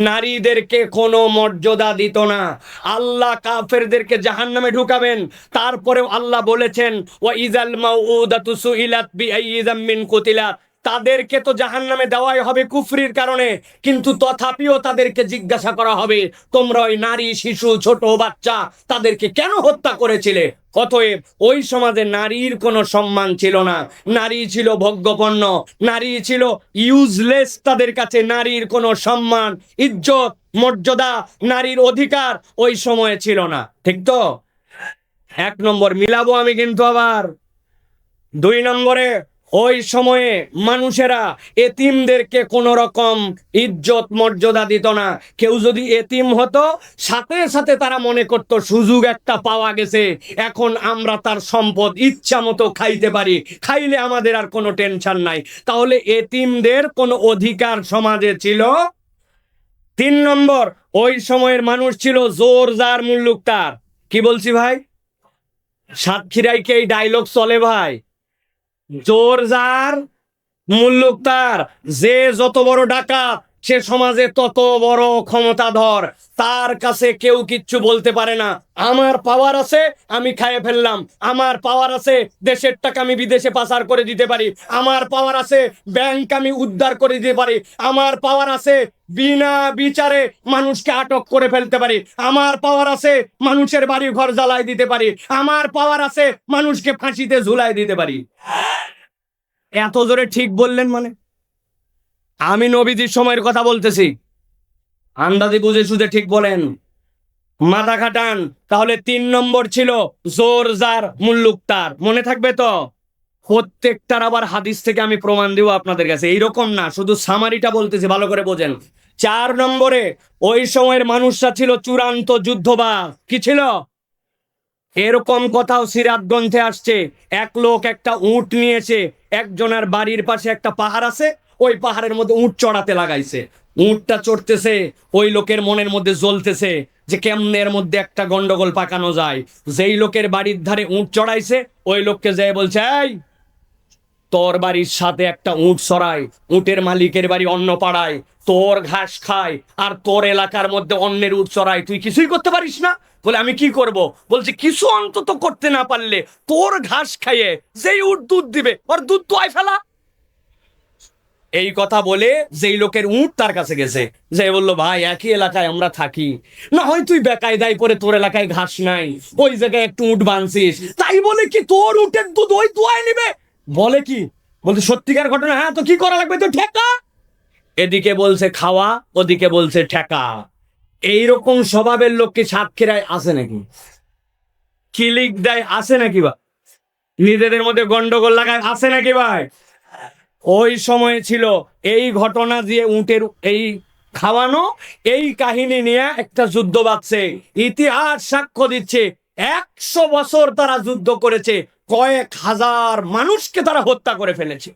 নারীদেরকে কোনো মর্যাদা দিত না। আল্লাহ কাফেরদেরকে জাহান নামে ঢুকাবেন। তারপরেও আল্লাহ বলেছেন ও ইজাল মাউদাতু আইজাম মিন কুতিলাত তাদেরকে তো জাহান্নামে দেওয়াই হবে কুফরির কারণে, কিন্তু তথাপিও তাদেরকে জিজ্ঞাসা করা হবে, তোমরা ওই নারী, শিশু, ছোট বাচ্চা তাদেরকে কেন হত্যা করেছিলে? অতএব ওই সমাজে নারীর কোনো সম্মান ছিল না। নারী ছিল ভোগ্যপণ্য, নারী ছিল ইউজলেস তাদের কাছে নারীর কোনো সম্মান, ইজ্জত, মর্যাদা, নারীর অধিকার ওই সময়ে ছিল না। ঠিক তো? এক নম্বর মিলাবো আমি কিন্তু আবার। দুই নম্বরে ওই সময়ে মানুষেরা এতিমদেরকে কোনো রকম ইজ্জত মর্যাদা দিত না। কেউ যদি এতিম হতো, সাথে সাথে তারা মনে করত, সুযোগ একটা পাওয়া গেছে। এখন আমরা তার সম্পদ ইচ্ছা মতো খাইতে পারি। খাইলে আমাদের আর কোনো টেনশন নাই। তাহলে এতিমদের কোনো অধিকার সমাজে ছিল? তিন নম্বর, ওই সময়ের মানুষ ছিল জোর যার মুল্লুক তার। কি বলছি ভাই? সাতক্ষীরাইকে এই ডায়লগ চলে ভাই? জোর যার মুল্লুক তার যে যত বড় ডাকাত সে সমাজে তত বড় ক্ষমতাধর, তার কাছে কেউ কিচ্ছু বলতে পারে না। আমার পাওয়ার আছে, আমি খাইয়ে ফেললাম। আমার পাওয়ার আছে, দেশের টাকা আমি বিদেশে পাচার করে দিতে পারি। আমার পাওয়ার আছে ব্যাংক আমি উদ্ধার করে দিতে পারি। আমার পাওয়ার আছে, বিনা বিচারে মানুষকে আটক করে ফেলতে পারি। আমার পাওয়ার আছে, মানুষের বাড়ি ঘর জ্বালাই দিতে পারি। আমার পাওয়ার আছে, মানুষকে ফাঁসিতে ঝুলাই দিতে পারি। এত জোরে ঠিক বললেন মানে? আমি নবীজির সময়ের কথা বলতেছি। আন্দাজি বুঝে সুঝে ঠিক বলেন। মাথা খাটান, তাহলে তিন নম্বর ছিল জোর জার মুল্লুক তার। মনে থাকবে তো? প্রত্যেকটার আবার হাদিস থেকে আমি প্রমাণ দিব আপনাদের কাছে। এইরকম না, শুধু সামারিটা বলতেছি, ভালো করে বোঝেন। চার নম্বরে, ওই সময়ের মানুষরা ছিল চূড়ান্ত যুদ্ধবাজ। কি ছিল? এরকম কথাও সিরাত গ্রন্থে আসছে, এক লোক একটা উট নিয়েছে, একজনের বাড়ির পাশে একটা পাহাড় আছে ওই পাহাড়ের মধ্যে উট চড়াতে লাগাইছে। উটটা চড়তেছে, ওই লোকের মনের মধ্যে জ্বলতেছে যে কেমনের মধ্যে একটা গন্ডগোল পাকানো যায়। যেই লোকের বাড়ির ধারে উট চড়াইছে, ওই লোককে যেয়ে বলছে, এই, তোর বাড়ির সাথে একটা উট সরাই উটের মালিকের বাড়ি অন্য পাড়ায় তোর ঘাস খায় আর তোর এলাকার মধ্যে অন্যের উট চড়াই। তুই কিছুই করতে পারিস না? বলে, আমি কি করব? বলছে, কিছু অন্তত করতে না পারলে তোর ঘাস খাইয়ে যেই উট দুধ দিবে, ওর দুধ দোয়াই ফেলা। এই কথা বলে যেই লোকের উট তার কাছে গেছে। যে বলল, ভাই, একই এলাকায় আমরা থাকি। না হয় তুই বেকায়দায় পরে তোর এলাকায় ঘাস নাই। ওই জায়গায় একটু উট বানছিস। তাই বলে কি তোর উটের দুধ ওই দোয়াই নিবে? বলে কি? বলছে, সত্যিকার ঘটনা হ্যাঁ তো কি করা লাগবে? তো ঠেকা? এদিকে বলছে, খাওয়া, ওদিকে বলছে, ঠেকা। এইরকম স্বভাবের লোক কি সাতক্ষীরায় আছে নাকি? কিলিক দেয়, আছে নাকি বা? নিজেদের মধ্যে গন্ডগোল লাগায় আছে নাকি ভাই? ওই সময়ে ছিল এই ঘটনা দিয়ে উঁটের এই খাওয়ানো, এই কাহিনী নিয়ে একটা যুদ্ধ বাঁধছে। ইতিহাস সাক্ষ্য দিচ্ছে, একশো বছর তারা যুদ্ধ করেছে, কয়েক হাজার মানুষকে তারা হত্যা করে ফেলেছে।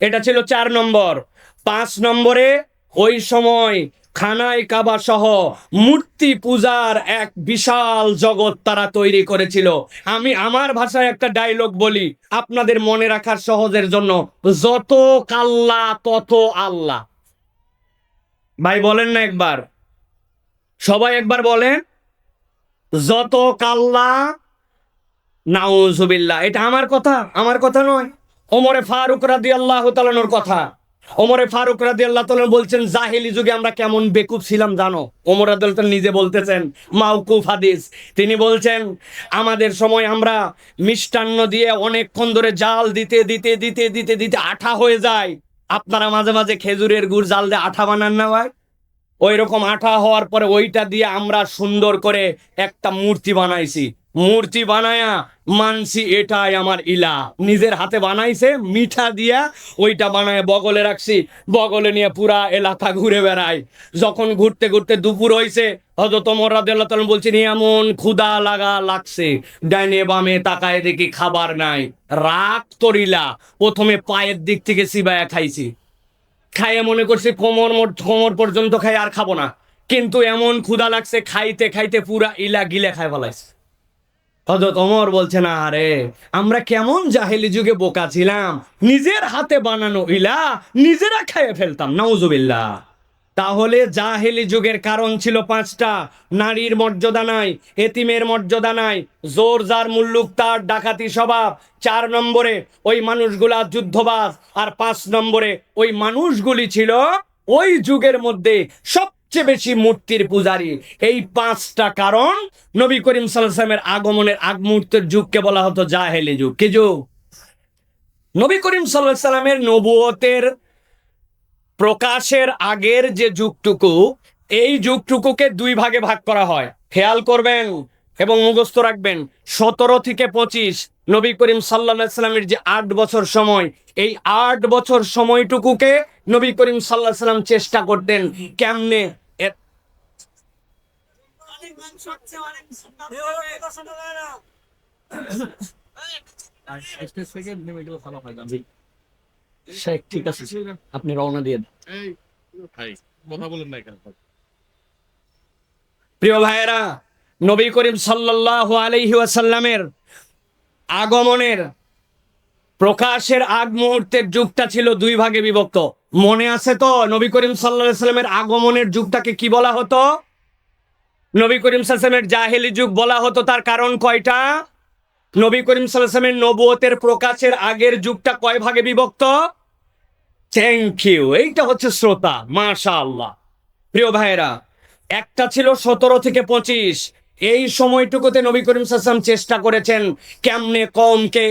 এটা ছিল চার নম্বর। পাঁচ নম্বরে ওই সময় খানায় কাবা সহ মূর্তি পূজার এক বিশাল জগৎ তারা তৈরি করেছিল। আমি আমার ভাষায় একটা ডায়লগ বলি, আপনাদের মনে রাখার সহজের জন্য, যত কাল্লা, তত আল্লাহ ভাই, বলেন না একবার। সবাই একবার বলেন, যত কাল্লা, নাউজুবিল্লাহ। এটা আমার কথা আমার কথা নয়। ওমরে ফারুক রাদি আল্লাহ তালানোর কথা। ওমরে ফারুক রাদি আল্লাহ তালন বলছেন, জাহেলি যুগে আমরা কেমন বেকুব ছিলাম জানো? ওমর তাআলা নিজে বলতেছেন মাউকুফ হাদিস। তিনি বলছেন, আমাদের সময় আমরা মিষ্টান্ন দিয়ে অনেকক্ষণ ধরে জাল দিতে দিতে দিতে দিতে দিতে আঠা হয়ে যায়। আপনারা মাঝে মাঝে খেজুরের গুড় জাল দিয়ে আঠা বানান না ভাই? ওই রকম আঠা হওয়ার পরে ওইটা দিয়ে আমরা সুন্দর করে একটা মূর্তি বানাইছি। মূর্তি বানায়া মানসি এটাই আমার ইলা। নিজের হাতে বানাইছে, মিঠা দিয়া ওইটা বানায় বগলে রাখছি। বগলে নিয়ে পুরা এলাকা ঘুরে বেড়াই যখন ঘুরতে ঘুরতে দুপুর হইছে হজরত মোরাদাল্লাহ তালন বলছেন, এমন ক্ষুদা লাগা লাগছে, ডাইনে বামে তাকায় দেখি খাবার নাই। রাগ তরিলা প্রথমে পায়ের দিক থেকে সিবায়া খাইছি। খাইয়ে মনে করছি কোমর মোট- কোমর পর্যন্ত খাই আর খাব না। কিন্তু এমন ক্ষুধা লাগছে, খাইতে খাইতে পুরা ইলা গিলে খাই ফেলাইছে। হজরত ওমর বলছে না আরে, আমরা কেমন জাহেলি যুগে বোকা ছিলাম। নিজের হাতে বানানো ইলা নিজেরা খাইয়ে ফেলতাম, নাউজুবিল্লাহ। তাহলে জাহেলি যুগের কারণ ছিল পাঁচটা। নারীর মর্যাদা নাই, এতিমের মর্যাদা নাই, জোর যার মুল্লুক তার ডাকাতি স্বভাব। চার নম্বরে ওই মানুষগুলা যুদ্ধবাজ, আর পাঁচ নম্বরে ওই মানুষগুলি ছিল ওই যুগের মধ্যে সবচেয়ে বেশি মূর্তির পূজারী। এই পাঁচটা কারণ নবী করিম সাল্লামের আগমনের আগ মুহূর্তের যুগকে বলা হতো জাহেলি যুগ। কি যুগ? নবী করিম সাল্লাহ সাল্লামের নবুয়তের প্রকাশের আগের যে যুগটুকু, এই যুগটুকুকে দুই ভাগে ভাগ করা হয়। খেয়াল করবেন এবং মুখস্থ রাখবেন, সতেরো থেকে পঁচিশ নবী করিম সাল্লা যে আট বছর সময়, এই আট বছর সময়টুকুকে নবী করিম সাল্লাহ সাল্লাম চেষ্টা করতেন কেমনে? শেখ ঠিক আছে। আপনি রওনা দিয়ে দেন। কথা বলেন না প্রিয় ভাইয়েরা নবী করিম সাল্লাল্লাহু আলাইহি ওয়াসাল্লামের আগমনের প্রকাশের আগ মুহূর্তের যুগটা ছিল দুই ভাগে বিভক্ত। মনে আছে তো নবী করিম সাল্লাল্লাহু আলাইহি সাল্লামের আগমনের যুগটাকে কি বলা হতো? নবী করিম সাল্লামের জাহেলি যুগ বলা হতো, তার কারণ কয়টা? নবী করিম সাল্লামের নবুয়তের প্রকাশের আগের যুগটা কয় ভাগে বিভক্ত? থ্যাংক ইউ এইটা হচ্ছে শ্রোতা, মাশাআল্লাহ। প্রিয় ভাইয়েরা, একটা ছিল সতেরো থেকে পঁচিশ। এই সময়টুকুতে নবী করিম সাল্লাম চেষ্টা করেছেন কেমনে কমকে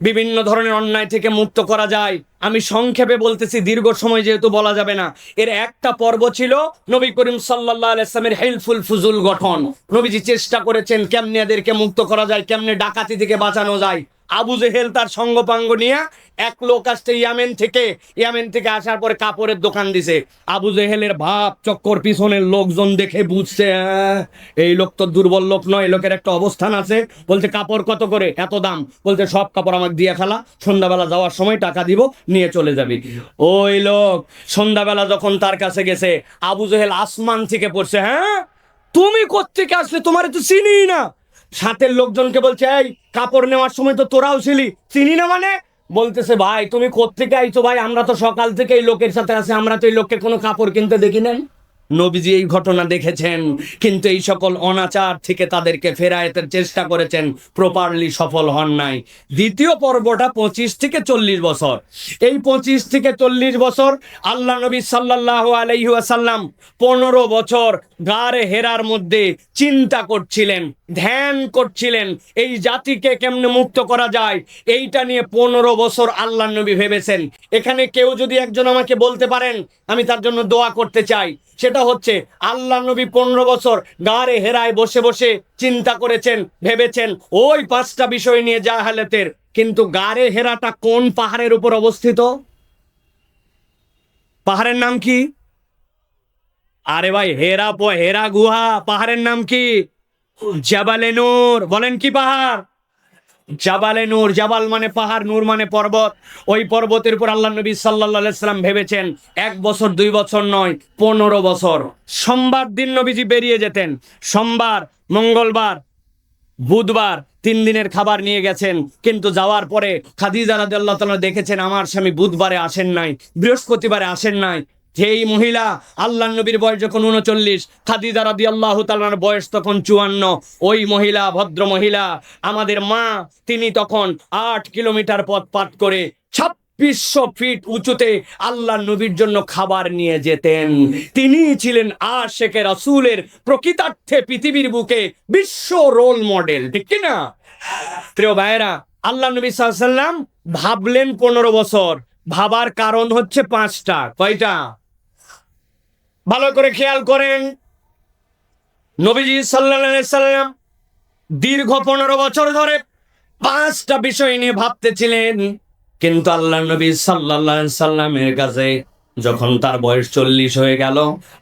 বিভিন্ন ধরনের অন্যায় থেকে মুক্ত করা যায়। আমি সংক্ষেপে বলতেছি, দীর্ঘ সময় যেহেতু বলা যাবে না, এর একটা পর্ব ছিল নবী করিম সাল্লাহ আলাইসলামের হেল্পফুল ফুজুল গঠন। নবীজি চেষ্টা করেছেন কেমনে এদেরকে মুক্ত করা যায়, কেমনে ডাকাতি থেকে বাঁচানো যায়। আবু জেহেল তার সঙ্গপাঙ্গ নিয়ে এক লোক আসছে ইয়ামেন থেকে। ইয়ামেন থেকে আসার পরে কাপড়ের দোকান দিছে। আবু জেহেলের ভাব চক্কর পিছনের লোকজন দেখে বুঝছে এই লোক তো দুর্বল লোক নয়, লোকের একটা অবস্থান আছে। বলতে কাপড় কত করে? এত দাম। বলতে সব কাপড় আমাকে দিয়ে ফেলা, সন্ধ্যাবেলা যাওয়ার সময় টাকা দিব, নিয়ে চলে যাবি। ওই লোক সন্ধ্যাবেলা যখন তার কাছে গেছে, আবু জেহেল আসমান থেকে পড়ছে হ্যাঁ তুমি কোত্থেকে আসলে তোমার তো চিনি না? সাথের লোকজনকে বলছে, এই, কাপড় নেওয়ার সময় তো তোরাও ছিলি, চিনি না মানে? বলতেছে, ভাই, তুমি কোত্থেকে আইছো? ভাই, আমরা তো সকাল থেকে এই লোকের সাথে আছি, আমরা তো এই লোককে কোনো কাপড় কিনতে দেখি নাই। নবীজি এই ঘটনা দেখেছেন, কিন্তু এই সকল অনাচার থেকে তাদেরকে ফেরায়েতের চেষ্টা করেছেন প্রপারলি সফল হন নাই। দ্বিতীয় পর্বটা পঁচিশ থেকে চল্লিশ বছর। এই পঁচিশ থেকে চল্লিশ বছর আল্লাহ নবী সাল্লাহ আলাইহি আসাল্লাম পনেরো বছর গারে হেরার মধ্যে চিন্তা করছিলেন। ধ্যান করছিলেন, এই জাতিকে কেমনে মুক্ত করা যায়? এইটা নিয়ে পনেরো বছর আল্লাহ নবী ভেবেছেন। এখানে কেউ যদি একজন আমাকে বলতে পারেন, আমি তার জন্য দোয়া করতে চাই। সেটা হচ্ছে আল্লাহ নবী পনেরো বছর গারে হেরায় বসে বসে চিন্তা করেছেন, ভেবেছেন, ওই পাঁচটা বিষয় নিয়ে জাহালাতের, কিন্তু গারে হেরাটা কোন পাহাড়ের উপর অবস্থিত? পাহাড়ের নাম কি? আরে ভাই, হেরা হেরা গুহা, পাহাড়ের নাম কি? জাবালে নূর, বলেন কি পাহাড়? জাবালে নূর, জাবাল মানে পাহাড়, নূর মানে পর্বত। ওই পর্বতের উপর আল্লাহ নবী সাল্লাহ সাল্লাম ভেবেছেন, এক বছর, দুই বছর নয়, পনেরো বছর। সোমবার দিন নবীজি বেরিয়ে যেতেন। সোমবার, মঙ্গলবার, বুধবার, তিন দিনের খাবার নিয়ে গেছেন। কিন্তু যাওয়ার পরে খাদিজা রাদি আল্লাহ তালা দেখেছেন, আমার স্বামী বুধবারে আসেন নাই, বৃহস্পতিবারে আসেন নাই। যেই মহিলা আল্লাহ নবীর বয়স যখন উনচল্লিশ, খাদিজা রাদি আল্লাহ তালার বয়স তখন চুয়ান্ন, ওই মহিলা, ভদ্র মহিলা, আমাদের মা, তিনি তখন আট কিলোমিটার পথ পাট করে ছাব্বিশশো ফিট উঁচুতে আল্লাহ নবীর জন্য খাবার নিয়ে যেতেন। তিনি ছিলেন আশেকে রাসূলের প্রকৃতার্থে পৃথিবীর বুকে বিশ্ব রোল মডেল ঠিক কি না প্রিয় ভাইয়েরা আল্লাহ নবী সাল্লাম ভাবলেন পনেরো বছর, ভাবার কারণ হচ্ছে পাঁচটা, কয়টা? ভালো করে খেয়াল করেন। নবীজি সাল্লাম দীর্ঘ পনেরো বছর ধরে পাঁচটা বিষয় নিয়ে ভাবতেছিলেন, কিন্তু আল্লাহ নবী সাল্লা সাল্লামের কাছে যখন তার বয়স চল্লিশ হয়ে গেল,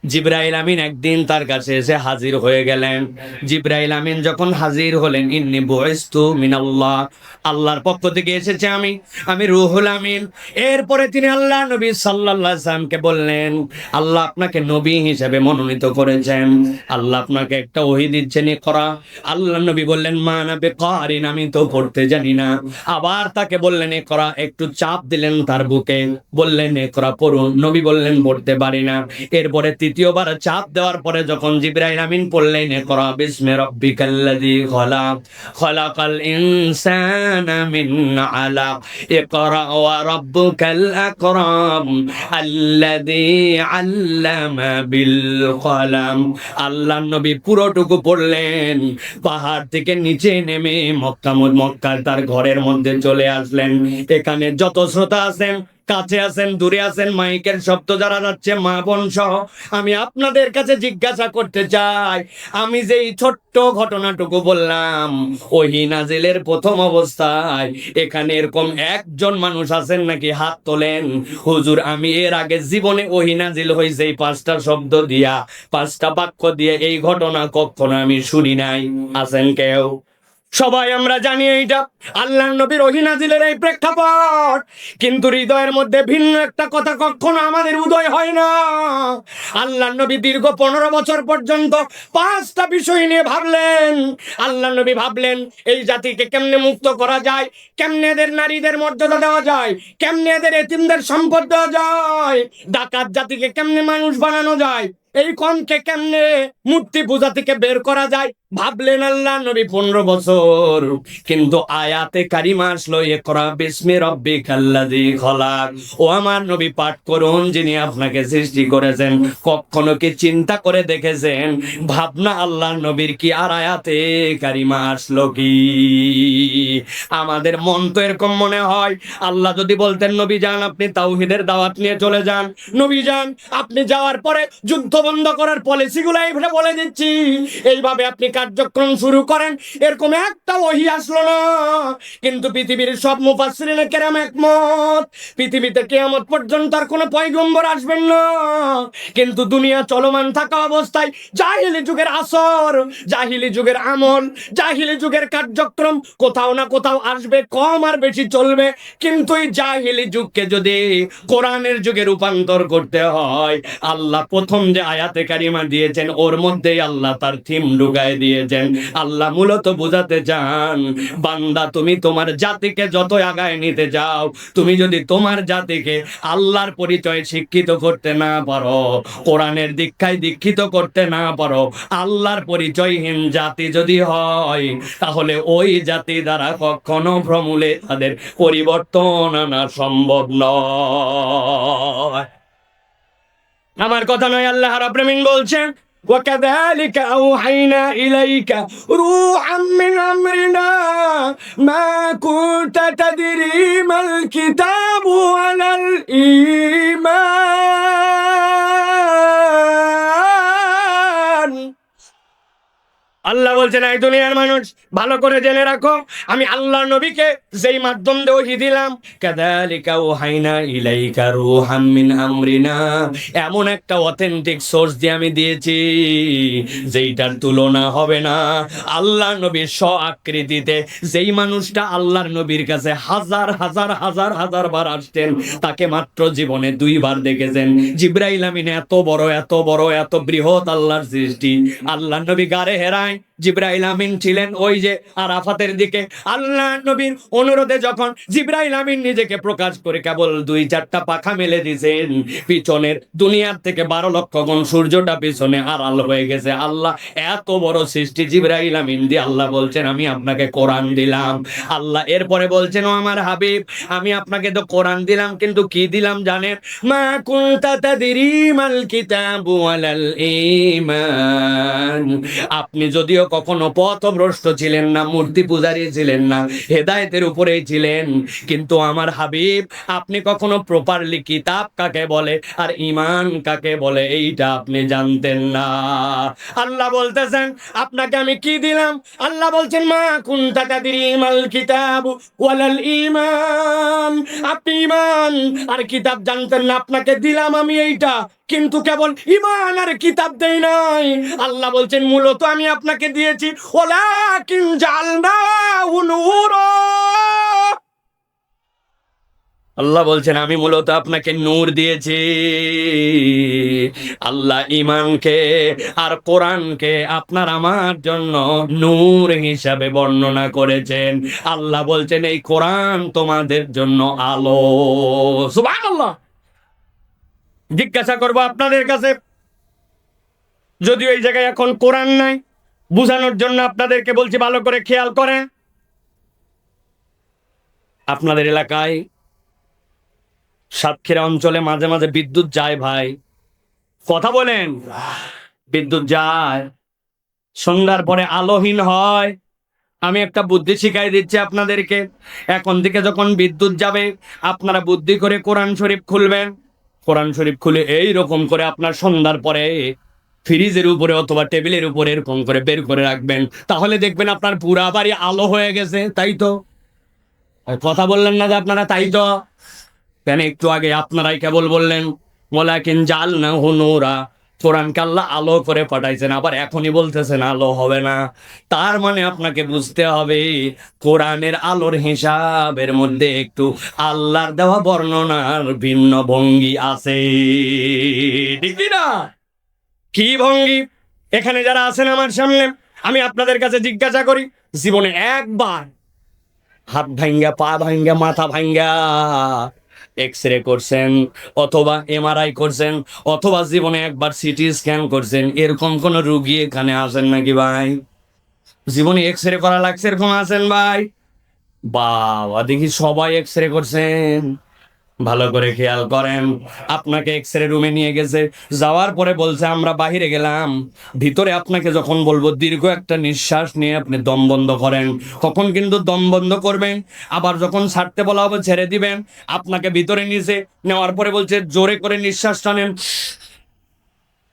জিব্রাইল আমিন একদিন তার কাছে এসে হাজির হয়ে গেলেন। জিব্রাইল আমিন যখন হাজির হলেন, ইন্নি বয়স্তু মিনাল্লাহ আল্লাহর পক্ষ থেকে এসেছে আমি আমি রুহুল আমিন। এরপরে তিনি আল্লাহ নবী সাল্লাল্লাহু সাল্লামকে বললেন, আল্লাহ আপনাকে নবী হিসেবে মনোনীত করেছেন, আল্লাহ আপনাকে একটা ওহি দিচ্ছেন, এ করা। আল্লাহ নবী বললেন, মা নাবে কারিন আমি তো পড়তে জানি না। আবার তাকে বললেন, এ করা। একটু চাপ দিলেন তার বুকে, বললেন, এ করা পড়ুন। নবী বললেন পড়তে পারি না। এরপরে তৃতীয়বার চাপ দেওয়ার পরে যখন জিব্রাইল আমিন পড়লেন ইকরা বিসমি রাব্বিকাল্লাযী ওয়া রাব্বুকাল আকরাম বিল কলাম নবী পুরোটুকু পড়লেন, পাহাড় থেকে নিচে নেমে মক্কা মক্কার তার ঘরের মধ্যে চলে আসলেন। এখানে যত শ্রোতা আছেন কাছে আছেন, দূরে আছেন, মাইকের শব্দ যারা যাচ্ছে, মা বোন সহ, আমি আপনাদের কাছে জিজ্ঞাসা করতে চাই। আমি যে এই ছোট্ট ঘটনাটুকু বললাম ওহি নাজিলের প্রথম অবস্থায় এখানে এরকম একজন মানুষ আছেন নাকি হাত তোলেন? হুজুর, আমি এর আগে জীবনে ওহি নাজিল হয়েছে এই পাঁচটা শব্দ দিয়া, পাঁচটা বাক্য দিয়ে এই ঘটনা কখনো আমি শুনি নাই। আছেন কেউ? সবাই আমরা জানি এইটা। আল্লাহ নবীর অহিনাজিলের এই প্রেক্ষাপট। কিন্তু হৃদয়ের মধ্যে ভিন্ন একটা কথা কখনো আমাদের উদয় হয় না। আল্লাহ নবী দীর্ঘ পনেরো বছর পর্যন্ত পাঁচটা বিষয় নিয়ে ভাবলেন। আল্লাহ নবী ভাবলেন, এই জাতিকে কেমনে মুক্ত করা যায়? কেমনে এদের নারীদের মর্যাদা দেওয়া যায়? কেমনে এদের এতিমদের সম্পদ দেওয়া যায়? ডাকাত জাতিকে কেমনে মানুষ বানানো যায়? এই কমকে কেমনে মূর্তি পূজা থেকে বের করা যায়? ভাবলেন আল্লাহ নবী পনেরো বছর। কিন্তু আয়াতে কারিমা আসলো, এ করা বিস্মি রব্বি কাল্লাদি খলাক। ও আমার নবী পাঠ করুন, যিনি আপনাকে সৃষ্টি করেছেন, কখনো কি চিন্তা করে দেখেছেন? ভাবনা আল্লাহ নবীর কি আর আয়াতে কারিমা আসলো কি? আমাদের মন তো এরকম মনে হয়, আল্লাহ যদি বলতেন, নবী যান, আপনি তাওহিদের দাওয়াত নিয়ে চলে যান। নবী যান, আপনি যাওয়ার পরে যুদ্ধ বন্ধ করার পলিসিগুলো এইভাবে বলে দিচ্ছি। এইভাবে আপনি কার্যক্রম শুরু করেন, এরকম একটা ওহি আসলো না। কিন্তু পৃথিবীর সব মুফাসসিরিনে কেরাম একমত। পৃথিবীতে কেয়ামত পর্যন্ত আর কোনো পয়গম্বর আসবেন না। কিন্তু দুনিয়া চলমান থাকা অবস্থায় জাহিলি যুগের আসর, জাহিলি যুগের আমল, জাহিলি যুগের কার্যক্রম কোথাও না কোথাও আসবে, কম আর বেশি চলবে। কিন্তু এই জাহিলি যুগকে যদি কোরআনের যুগে রূপান্তর করতে হয়, আল্লাহ প্রথম যে আয়াতে কারিমা দিয়েছেন, ওর মধ্যেই আল্লাহ তার থিম ঢুকায় দিয়েছেন আল্লাহ মূলত বোঝাতে চান, বান্দা, তুমি তোমার জাতিকে যত আগায় নিতে যাও, তুমি যদি তোমার জাতিকে আল্লাহর পরিচয় শিক্ষিত করতে না পারো, কোরআনের দীক্ষায় দীক্ষিত করতে না পারো, আল্লাহর পরিচয়হীন জাতি যদি হয়, তাহলে ওই জাতি দ্বারা কখনো ভ্রমূলে তাদের পরিবর্তন আনা সম্ভব নয়। আমার কথা নয়, আল্লাহ রাব্রমিন বলছেন وكذلك أوحينا إليك روحا من أمرنا ما كنت تدري ما الكتاب ولا الإيمان. আল্লাহ বলছেন, এই দুনিয়ার মানুষ, ভালো করে জেনে রাখো, আমি আল্লাহর নবীকে যেই মাধ্যম দিয়ে দিলাম, কাদালিকা ওহাইনা ইলাইকা রুহাম মিন আমরিনা। এমন একটা অথেন্টিক সোর্স দিয়ে আমি দিয়েছি, যেইটার তুলনা হবে না। আল্লাহর নবীর স্ব আকৃতিতে যেই মানুষটা আল্লাহর নবীর কাছে হাজার হাজার হাজার হাজার বার আসতেন, তাকে মাত্র জীবনে দুইবার দেখেছেন। জিব্রাইল আমিন এত বড় এত বড়, এত বৃহৎ আল্লাহর সৃষ্টি। আল্লাহ নবী গারে হেরায় Bye. জিব্রাইল আমিন ছিলেন ওই যে আরাফাতের দিকে। আল্লাহ নবীর অনুরোধে যখন জিব্রাইল আমিন নিজেকে প্রকাশ করে কেবল দুই চারটা পাখা মেলে দিয়েছেন, পিছনের দুনিয়ার থেকে বারো লক্ষ গুণ সূর্যটা পিছনে আড়াল হয়ে গেছে। আল্লাহ, এত বড় সৃষ্টি জিব্রাইল আমিন দিয়ে আল্লাহ বলছেন, আমি আপনাকে কোরআন দিলাম। আল্লাহ এরপরে বলছেন, ও আমার হাবিব, আমি আপনাকে তো কোরআন দিলাম, কিন্তু কি দিলাম জানেন? মা কুনতা তাদরি মাল কিতাবু ওয়ালাল ঈমান। আপনি যদিও কখনো পথভ্রষ্ট ছিলেন না, মূর্তি পূজারী ছিলেন না, হেদায়েতের উপরেই ছিলেন। কিন্তু আমার হাবিব, আপনি কখনো প্রপারলি কিতাব কাকে বলে আর ইমান কাকে বলে এইটা আপনি জানতেন না। আল্লাহ বলতেছেন, আপনাকে আমি কি দিলাম? আল্লাহ বলছেন, মা কুনতা তাদরি মাল কিতাব ওয়ালাল ঈমান। আপনি ইমান আর কিতাব জানতেন না, আপনাকে দিলাম আমি এইটা। কিন্তু কেবল ইমান আর কিতাব দেই নাই। আল্লাহ বলছেন, মূলত আমি আপনাকে দিয়েছি আল্লাহ বলছেন, আমি মূলত আপনাকে নূর দিয়েছি। আল্লাহ ইমানকে আর কোরআনকে আপনার আমার জন্য নূর হিসাবে বর্ণনা করেছেন। আল্লাহ বলছেন, এই কোরআন তোমাদের জন্য আলো। সুবহানাল্লাহ। জিজ্ঞাসা করব আপনাদের কাছে। যদিও এই জায়গায় এখন কোরআন নাই, বুঝানোর জন্য আপনাদেরকে বলছি ভালো করে খেয়াল করে আপনাদের এলাকায় সাতক্ষীরা অঞ্চলে মাঝে মাঝে বিদ্যুৎ যায় ভাই। কথা বলেন। বিদ্যুৎ যায়, সন্ধ্যার পরে আলোহীন হয়। আমি একটা বুদ্ধি শিখাই দিচ্ছি আপনাদেরকে। এখন থেকে যখন বিদ্যুৎ যাবে, আপনারা বুদ্ধি করে কোরআন শরীফ খুলবেন। কোরআন শরীফ খুলে এই রকম করে আপনার সন্ধ্যার পরে ফ্রিজের উপরে অথবা টেবিলের উপরে এরকম করে বের করে রাখবেন। তাহলে দেখবেন আপনার পুরা বাড়ি আলো হয়ে গেছে, তাই তো? কথা বললেন না যে আপনারা, তাই তো? কেন একটু আগে আপনারাই কেবল বললেন মোলাকিন জাল না হুনুরা কোরআনকে আল্লাহ আলো করে পাঠাইছেন, আবার এখনই বলতেছেন আলো হবে না। তার মানে আপনাকে বুঝতে হবে, কোরআনের আলোর হিসাবের মধ্যে একটু আল্লাহর দেওয়া বর্ণনার ভিন্ন ভঙ্গি আছে। না কি ভঙ্গি? এখানে যারা আছেন আমার সামনে, আমি আপনাদের কাছে জিজ্ঞাসা করি, জীবনে একবার হাত ভাঙ্গা, পা ভাঙ্গা, মাথা ভাঙ্গা এক্স রে করছেন, অথবা এমআরআই করছেন, অথবা জীবনে একবার সিটি স্ক্যান করছেন, এরকম কোন রুগী এখানে আসেন নাকি ভাই? জীবনে এক্স রে করা লাগছে এরকম আসেন ভাই? বাবা, দেখি সবাই এক্স রে করছেন। ভালো করে খেয়াল করেন। আপনাকে এক্স রে রুমে নিয়ে গেছে। যাওয়ার পরে বলছে, আমরা বাহিরে গেলাম। ভিতরে আপনাকে যখন বলব, দীর্ঘ একটা নিঃশ্বাস নিয়ে আপনি দম বন্ধ করেন। তখন কিন্তু দম বন্ধ করবেন। আবার যখন ছাড়তে বলা হবে, ছেড়ে দিবেন। আপনাকে ভিতরে নিয়েছে নেওয়ার পরে বলছে, জোরে করে নিঃশ্বাস টানেন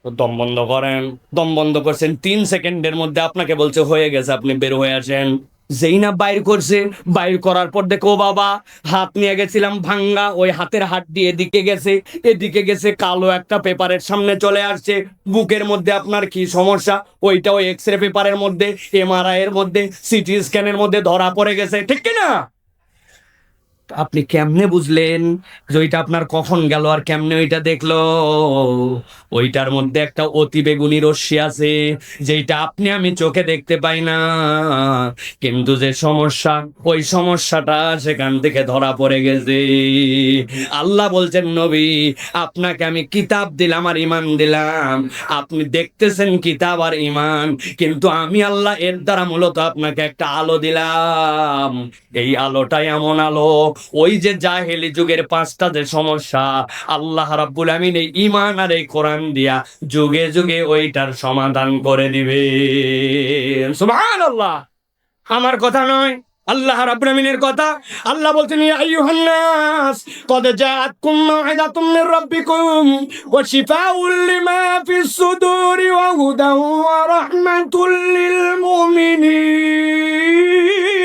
দম বন্ধ করেন। দম বন্ধ করছেন, তিন সেকেন্ডের মধ্যে আপনাকে বলছে, হয়ে গেছে, আপনি বের হয়ে আসেন। যেই না বাইর করছে। বাইর করার পর দেখো বাবা, হাত নিয়ে গেছিলাম ভাঙ্গা, ওই হাতের হাত দিয়ে এদিকে গেছে এদিকে গেছে কালো একটা পেপারের সামনে চলে আসছে। বুকের মধ্যে আপনার কি সমস্যা? ওইটা ওই এক্স রে পেপারের মধ্যে এমআরআই এর মধ্যে সিটি স্ক্যানের মধ্যে ধরা পড়ে গেছে, ঠিক কি না আপনি কেমনে বুঝলেন যে ওইটা আপনার কখন গেল আর কেমনে ওইটা দেখল? ওইটার মধ্যে একটা অতি বেগুনি রশ্মি আছে যেটা আপনি আমি চোখে দেখতে পাই না। কিন্তু যে সমস্যা, ওই সমস্যাটা সেখান থেকে ধরা পড়ে গেছে। আল্লাহ বলছেন, নবী, আপনাকে আমি কিতাব দিলাম আর ইমান দিলাম। আপনি দেখতেছেন কিতাব আর ইমান কিন্তু আমি আল্লাহ এর দ্বারা মূলত আপনাকে একটা আলো দিলাম। এই আলোটাই এমন আলো ওই যে জাহেলি যুগের পাঁচটা যে সমস্যা, আল্লাহ রাব্বুল আমিন এই ইমান আর এই কোরআন দিয়া যুগে যুগে ওইটার সমাধান করে দিবে সুবহানাল্লাহ। আমার কথা নয়, আল্লাহ রাব্বুল কথা। আল্লাহ বলছেন, ইয়া আইয়ুহান নাস কদ জাআতকুম মাউইদাতুম রাব্বিকুম ওয়া শিফাউল লিমা ফিস সুদুরি ওয়া ওয়া রাহমাতুল লিল মুমিনিন।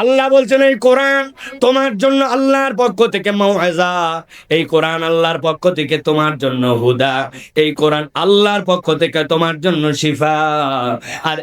আল্লাহ বলছেন, এই কোরআন তোমার জন্য আল্লাহর পক্ষ থেকে মাওয়াজা এই কোরআন আল্লাহর পক্ষ থেকে তোমার জন্য হুদা। এই কোরআন আল্লাহর পক্ষ থেকে তোমার জন্য শিফা। আর